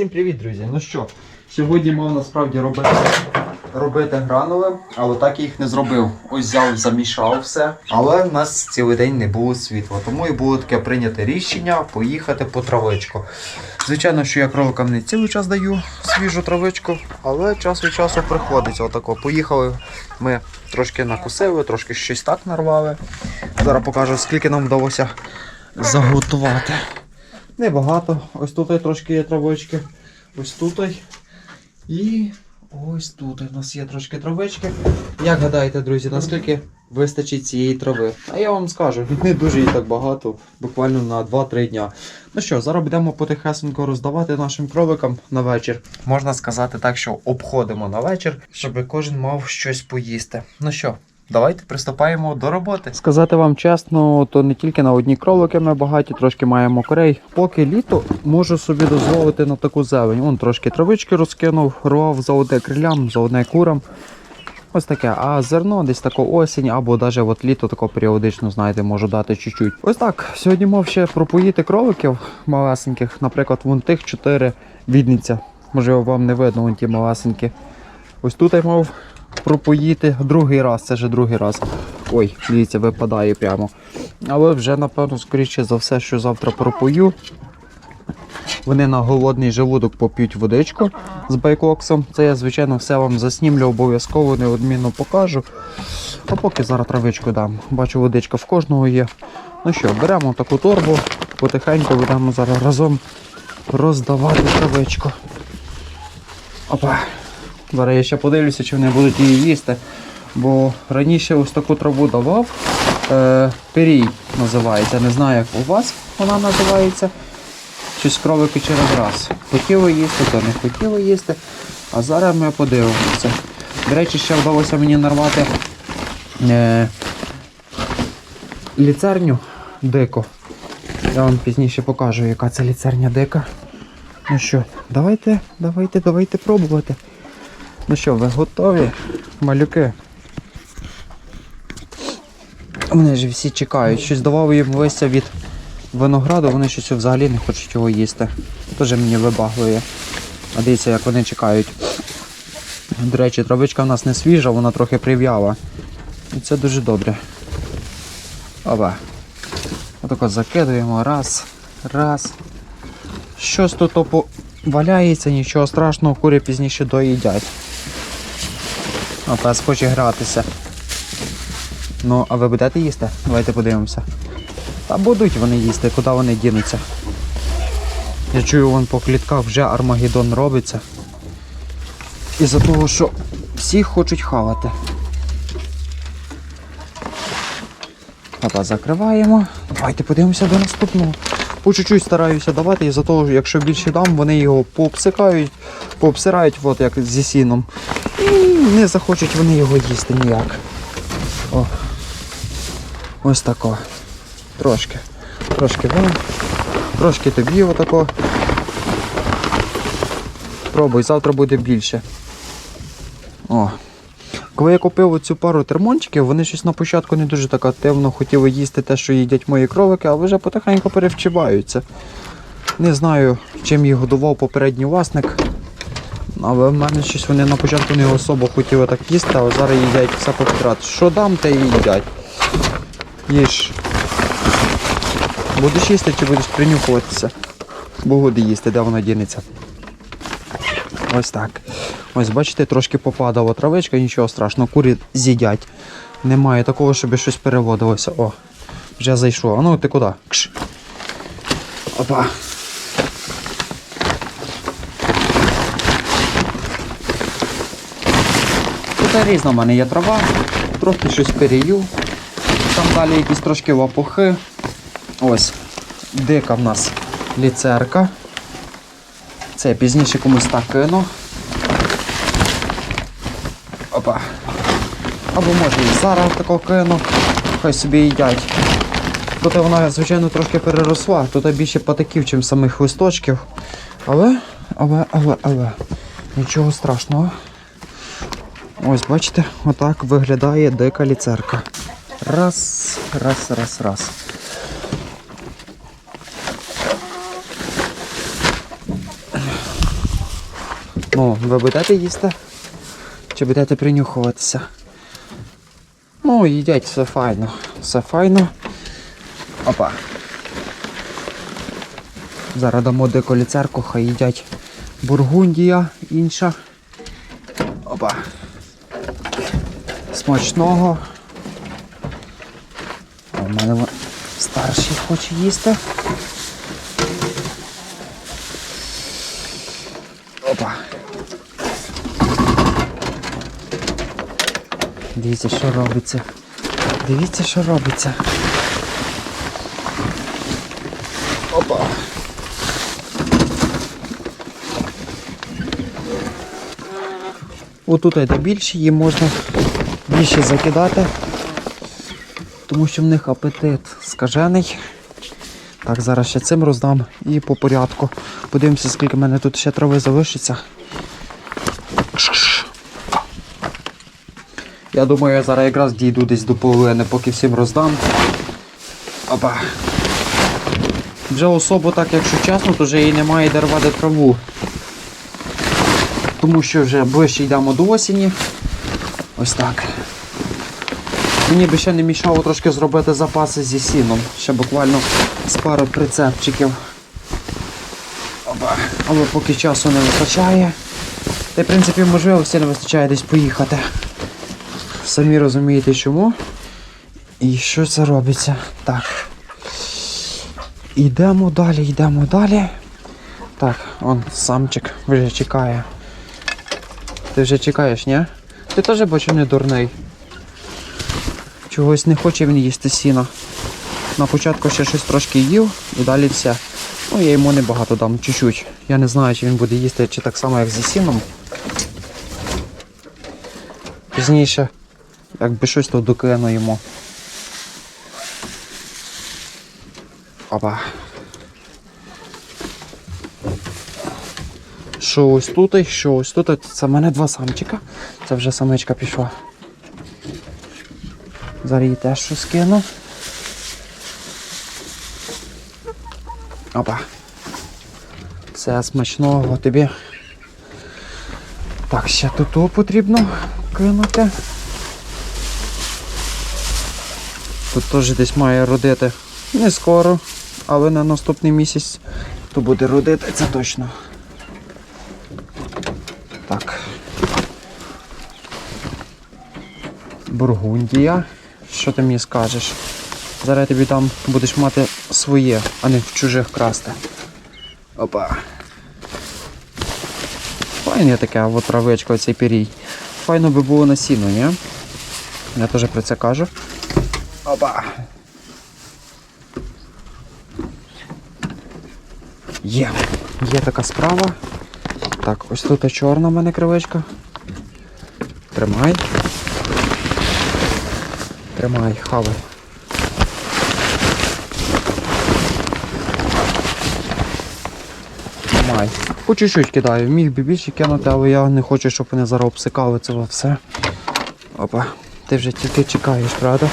Всім привіт, друзі! Ну що, сьогодні мав насправді робити, робити гранули, але так я їх не зробив. Ось взяв, замішав все. Але в нас цілий день не було світла, тому і було таке прийняте рішення поїхати по травичку. Звичайно, що я кроликам не цілий час даю свіжу травичку, але час від часу приходиться. Отако. Поїхали ми трошки накусили, трошки щось так нарвали. Зараз покажу, скільки нам вдалося заготувати. Небагато. Ось тут трошки є травички. Ось тут. І ось тут у нас є трошки травички. Як гадаєте, друзі, наскільки вистачить цієї трави? А я вам скажу, не дуже її так багато, буквально на 2-3 дня. Ну що, зараз будемо потихесенько роздавати нашим кроликам на вечір. Можна сказати так, що обходимо на вечір, щоб кожен мав щось поїсти. Ну що, Давайте приступаємо до роботи. Сказати вам чесно, то не тільки на одні кролики ми багаті, трошки маємо корей. Поки літо можу собі дозволити на таку зелень. Вон трошки травички розкинув, рвав за одне крилям, за одне курам. Ось таке, а зерно десь тако осінь, або навіть от літо тако періодично, знаєте, можу дати чуть-чуть. Ось так. Сьогодні мав ще пропоїти кроликів малесеньких, наприклад, вон тих чотири відниця. Можливо, вам не видно вон ті малесенькі. Ось тут я мав пропоїти другий раз, це вже другий раз. Ой, дивіться, випадає прямо. Але вже, напевно, скоріше за все, що завтра пропою. Вони на голодний желудок поп'ють водичку з байкоксом. Це я, звичайно, все вам заснімлю, обов'язково неодмінно покажу. А поки зараз травичку дам. Бачу, водичка в кожного є. Ну що, беремо таку торбу, потихеньку будемо зараз разом роздавати травичку. Опа. Зараз я ще подивлюся, чи вони будуть її їсти. Бо раніше ось таку траву давав. Е, пирій називається. Не знаю, як у вас вона називається. Щось кролики через раз. Хотіли їсти, то не хотіли їсти. А зараз ми подивимося. До речі, ще вдалося мені нарвати е, ліцерню дику. Я вам пізніше покажу, яка це ліцерня дика. Ну що, давайте, давайте, давайте пробувати. Ну що, ви готові, малюки? Вони ж всі чекають. Щось давав їм листя від винограду, вони щось взагалі не хочуть його їсти. Теж мені вибаглює. А дивіться, як вони чекають. До речі, травичка в нас не свіжа, вона трохи прив'яла. І це дуже добре. Опа. Отак от закидуємо. Раз, раз. Щось тут валяється, нічого страшного, кури пізніше доїдять. А пес хоче гратися. Ну, а ви будете їсти? Давайте подивимося. Та будуть вони їсти, куди вони дінуться. Я чую, вон по клітках вже Армагеддон робиться. Із-за того, що всі хочуть хавати. Опа, закриваємо. Давайте подивимося до наступного. По чуть-чуть стараюся давати, із-за того, що якщо більше дам, вони його пообсикають, пообсирають, от як зі сіном. Не захочуть вони його їсти ніяк. О. Ось тако. Трошки. Трошки вам. Трошки тобі отако. Пробуй, завтра буде більше. О. Коли я купив оцю пару термончиків, вони щось на початку не дуже так активно хотіли їсти те, що їдять мої кролики, але вже потихеньку перевчиваються. Не знаю, чим їх годував попередній власник. Але в мене щось вони на початку не особо хотіли так їсти, але зараз їдять все подряд. Що дам, те і їдять. Їж. Будеш їсти чи будеш принюхуватися? Бо буде їсти, де вона дінеться. Ось так. Ось бачите, трошки попадала травичка, нічого страшного, курі з'їдять. Немає такого, щоб щось переводилося. О, вже зайшло. А ну ти куди? Кш. Опа. Тут різна в мене є трава, трохи щось перею. Там далі якісь трошки лопухи. Ось, дика в нас ліцерка. Це я пізніше комусь так кину. Опа. Або може і зараз тако кину. Хай собі їдять. Тут вона, звичайно, трошки переросла. Тут більше патиків, ніж самих листочків. Але, але, але, але. Нічого страшного. Ось, бачите, отак виглядає дика ліцерка. Раз, раз, раз, раз. Ну, ви будете їсти? Чи будете принюхуватися? Ну, їдять все файно. Все файно. Опа. Зараз дамо дику ліцерку, хай їдять бургундія інша. Опа. Смачного. В мене старший хоче їсти. Опа. Дивіться, що робиться. Дивіться, що робиться. Опа. Отут йде більше, їм можна більше закидати, тому що в них апетит скажений. Так, зараз ще цим роздам і по порядку. Подивимося, скільки в мене тут ще трави залишиться. Я думаю, я зараз якраз дійду десь до половини, поки всім роздам. Опа. Вже особо так, якщо чесно, то вже і немає де рвати траву. Тому що вже ближче йдемо до осені. Ось так. Мені би ще не мішало трошки зробити запаси зі сіном. Ще буквально з пару прицепчиків. Опа. Але поки часу не вистачає. Та й в принципі можливості не вистачає десь поїхати. Самі розумієте чому. І що це робиться? Так. Йдемо далі, йдемо далі. Так, он самчик вже чекає. Ти вже чекаєш, ні? Ти теж бачу не дурний. Чогось не хоче він їсти сіна. На початку ще щось трошки їв і далі все. Ну, я йому небагато дам, чуть-чуть. Я не знаю, чи він буде їсти чи так само, як зі сіном. Пізніше, якби щось, то докину йому. Опа. Що ось тут, і що ось тут. Це в мене два самчика. Це вже самичка пішла. Зараз їй теж щось кину. Опа. Це смачного тобі. Так, ще тут потрібно кинути. Тут теж десь має родити не скоро, але на наступний місяць то буде родити, це точно. Бургундія. Що ти мені скажеш? Зараз тобі там будеш мати своє, а не в чужих красти. Опа. Файне таке, от травичка, оцей пірій. Файно би було на сіно, ні? Я теж про це кажу. Опа. Є. Є така справа. Так, ось тут чорна в мене кривичка. Тримай. Тримай, хавай. Тримай. По чуть-чуть кидаю. Міг би більше кинути, але я не хочу, щоб вони зараз обсикали це все. Опа. Ти вже тільки чекаєш, правда?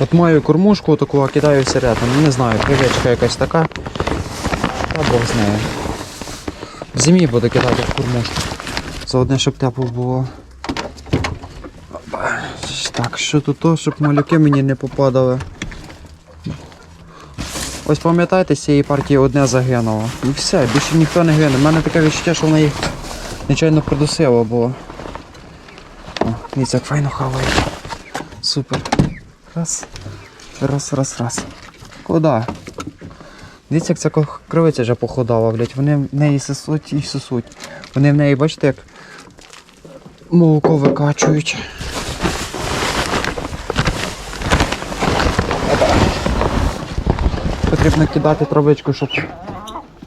От маю кормушку таку, а кидаю всередину. Не знаю, кривичка якась така. Та Бог з нею. В зимі буду кидати в кормушку. Заодне, щоб тепло було. Так, що тут, то, щоб малюки мені не попадали. Ось пам'ятаєте, з цієї партії одне загинуло. І все, більше ніхто не гине. У мене таке відчуття, що вона їх нечайно придусила було. О, дивіться, як файно хаває. Супер. Раз. Раз, раз, раз. Куда? Дивіться, як ця кривиця вже походала, блядь. Вони в неї сосуть і сосуть. Вони в неї, бачите, як молоко викачують. Потрібно кидати травичку, щоб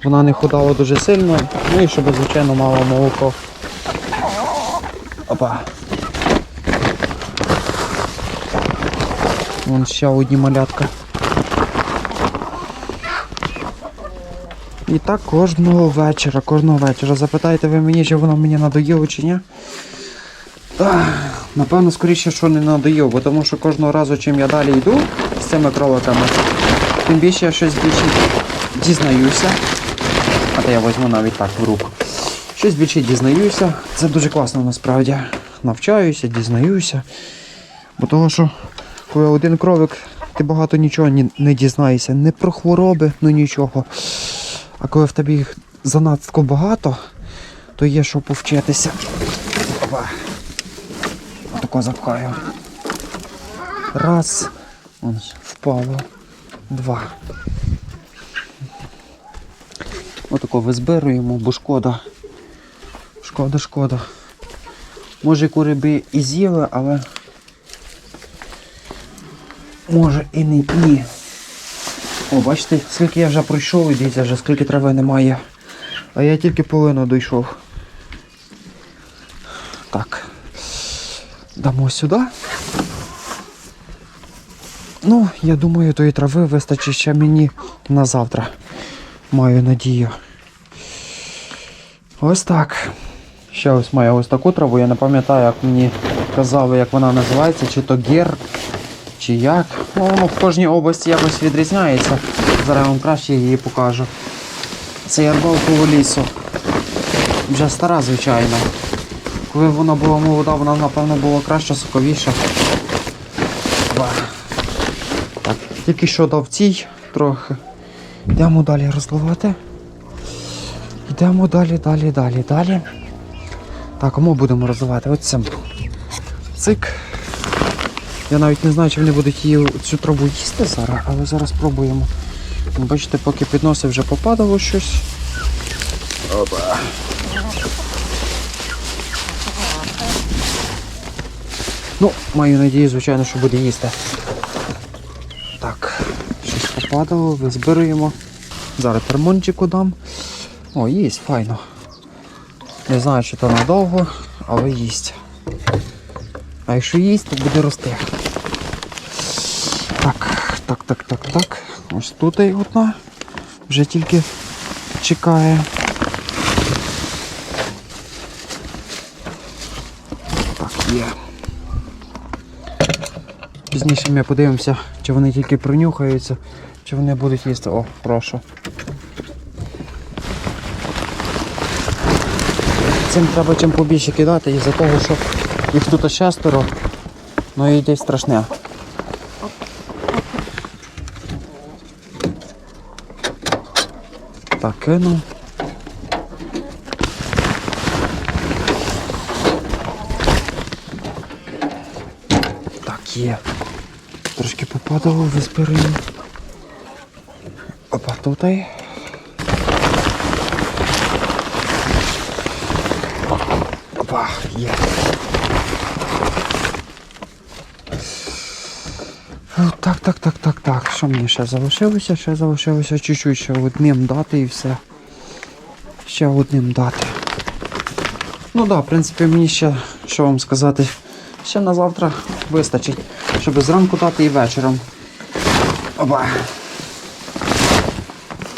вона не ходала дуже сильно, ну і щоб, звичайно, мало молоко. Опа. Вон ще одні малятка. І так кожного вечора, кожного вечора. Запитаєте ви мені, чи воно мені надоїло чи ні? Напевно, скоріше, що не надоїло, бо тому що кожного разу, чим я далі йду з цими кроликами, тим більше я щось більше дізнаюся. А то я візьму навіть так в руку. Щось більше дізнаюся. Це дуже класно насправді. Навчаюся, дізнаюся. Бо того, що коли один кролик, ти багато нічого не дізнаєшся. Не про хвороби, ну нічого. А коли в тебе їх занадто багато, то є що повчитися. Опа. Отако запхаю. Раз. Вон, впало. Два. Отако визбируємо, бо шкода. Шкода, шкода. Може кури би і з'їли, але. Може і не ні. О, бачите, скільки я вже пройшов, і дивіться, вже скільки трави немає. А я тільки половину дійшов. Так. Дамо сюди. Ну, я думаю, тої трави вистачить ще мені на завтра. Маю надію. Ось так. Ще ось маю ось таку траву. Я не пам'ятаю, як мені казали, як вона називається, чи то гер, чи як. Ну, воно в кожній області якось відрізняється. Зараз вам краще її покажу. Це ярбалкового лісу. Вже стара, звичайно. Коли вона була молода, вона напевно була краща, соковіша. Ба. Тільки що дав цій трохи. Йдемо далі розливати. Йдемо далі, далі, далі, далі. Так, кому будемо розливати? Ось цим. Цик. Я навіть не знаю, чи вони будуть її цю траву їсти зараз, але зараз спробуємо. Бачите, поки підноси вже попадало щось. Опа. Ну, маю надію, звичайно, що буде їсти. Попадало, визбируємо. Зараз термончику дам. О, їсть, файно. Не знаю, чи то надовго, але їсть. А якщо їсть, то буде рости. Так, так, так, так, так. Ось тут і одна. Вже тільки чекає. Так, є. Пізніше ми подивимося, чи вони тільки пронюхаються, чи вони будуть їсти. О, прошу. Цим треба чим побільше кидати із-за того, що їх тут шестеро, ну і десь страшне. Так, кину. Так, є. Трошки попадало, визбираємо. Опа, тут. Опа, є. Так, так, так, так, так. Що мені ще залишилося? Ще залишилося чуть-чуть ще одним дати і все. Ще одним дати. Ну так, да, в принципі, мені ще, що вам сказати, ще на завтра вистачить, щоб зранку дати і вечором. Опа.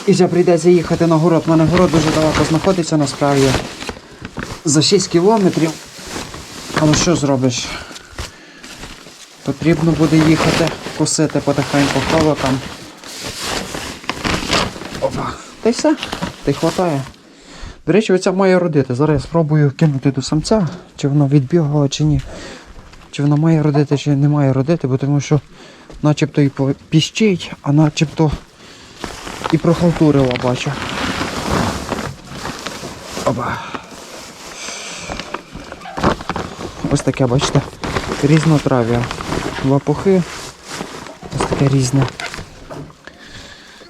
І вже прийдеться їхати на город. У мене город дуже далеко знаходиться насправді. За 6 кілометрів. Але що зробиш? Потрібно буде їхати, косити потихеньку кроликам. Опа. Та й все, та й хватає. До речі, оця має родити. Зараз я спробую кинути до самця, чи воно відбігало, чи ні. Чи вона має родити, чи не має родити, бо тому що начебто і піщить, а начебто і прохалтурила, бачу. Опа. Ось таке, бачите, різнотрав'я. Лапухи. Ось таке різне.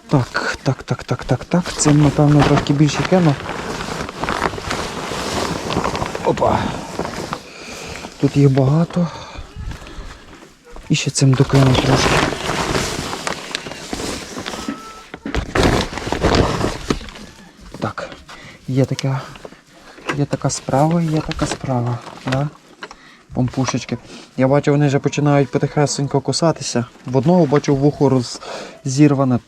Так, так, так, так, так, так. Цим, напевно, трошки більше кину. Опа. Тут їх багато. І ще цим докину трошки. Так, є така, є така справа, є така справа. Да? Помпушечки. Я бачу, вони вже починають потихесенько кусатися. В одного бачу вухо роз... зірване.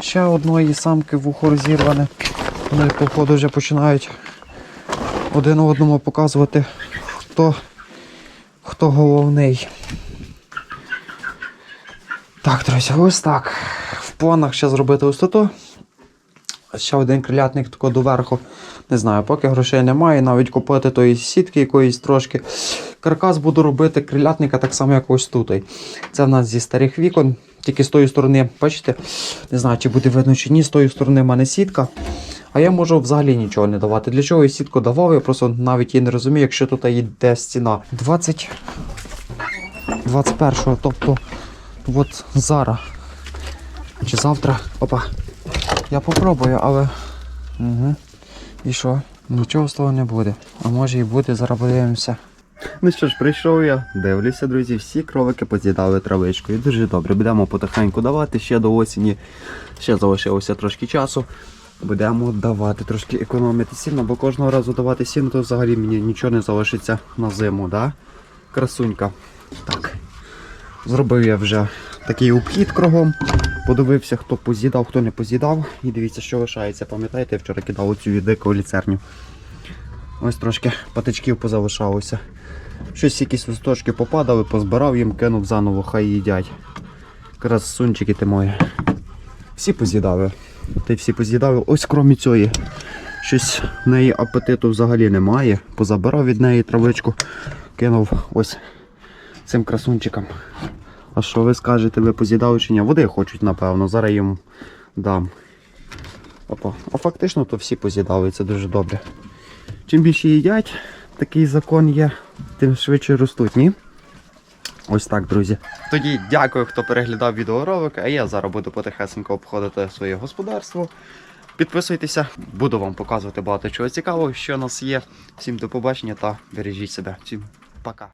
Ще одної самки вухо розірване. Вони, походу, вже починають один одному показувати, хто, хто головний. Так, друзі, ось так. В планах ще зробити ось. Ще один крилятник тако доверху. Не знаю, поки грошей немає, навіть купити тої сітки якоїсь трошки. Каркас буду робити крилятника так само, як ось тут. Це в нас зі старих вікон, тільки з тої сторони, бачите, не знаю, чи буде видно чи ні, з тої сторони в мене сітка. А я можу взагалі нічого не давати. Для чого я сітку давав, я просто навіть і не розумію, якщо тут йде стіна. 20... 21-го, тобто от зараз. Чи завтра. Опа. Я попробую, але. Угу. І що? Нічого з того не буде. А може і буде, зараз. Ну що ж, прийшов я, дивлюся, друзі, всі кролики поз'їдали травичкою. Дуже добре, будемо потихеньку давати ще до осені. Ще залишилося трошки часу. Будемо давати, трошки економити сіно, бо кожного разу давати сіно, то взагалі мені нічого не залишиться на зиму, да? Красунька. Так. Зробив я вже такий обхід кругом. Подивився, хто поз'їдав, хто не поз'їдав. І дивіться, що лишається. Пам'ятаєте, я вчора кидав оцю дику ліцерню. Ось трошки патичків позалишалося. Щось якісь листочки попадали, позбирав їм, кинув заново, хай їдять. Якраз сунчики ти мої. Всі поз'їдали. Ти всі поз'їдали. Ось крім цієї. Щось в неї апетиту взагалі немає. Позабирав від неї травичку, кинув ось цим красунчикам. А що ви скажете, ви поз'їдали чи ні? Води хочуть, напевно, зараз їм дам. Опа. А фактично то всі поз'їдали, це дуже добре. Чим більше їдять, такий закон є, тим швидше ростуть, ні? Ось так, друзі. Тоді дякую, хто переглядав відеоролик, а я зараз буду потихесенько обходити своє господарство. Підписуйтеся, буду вам показувати багато чого цікавого, що у нас є. Всім до побачення та бережіть себе. Всім пока.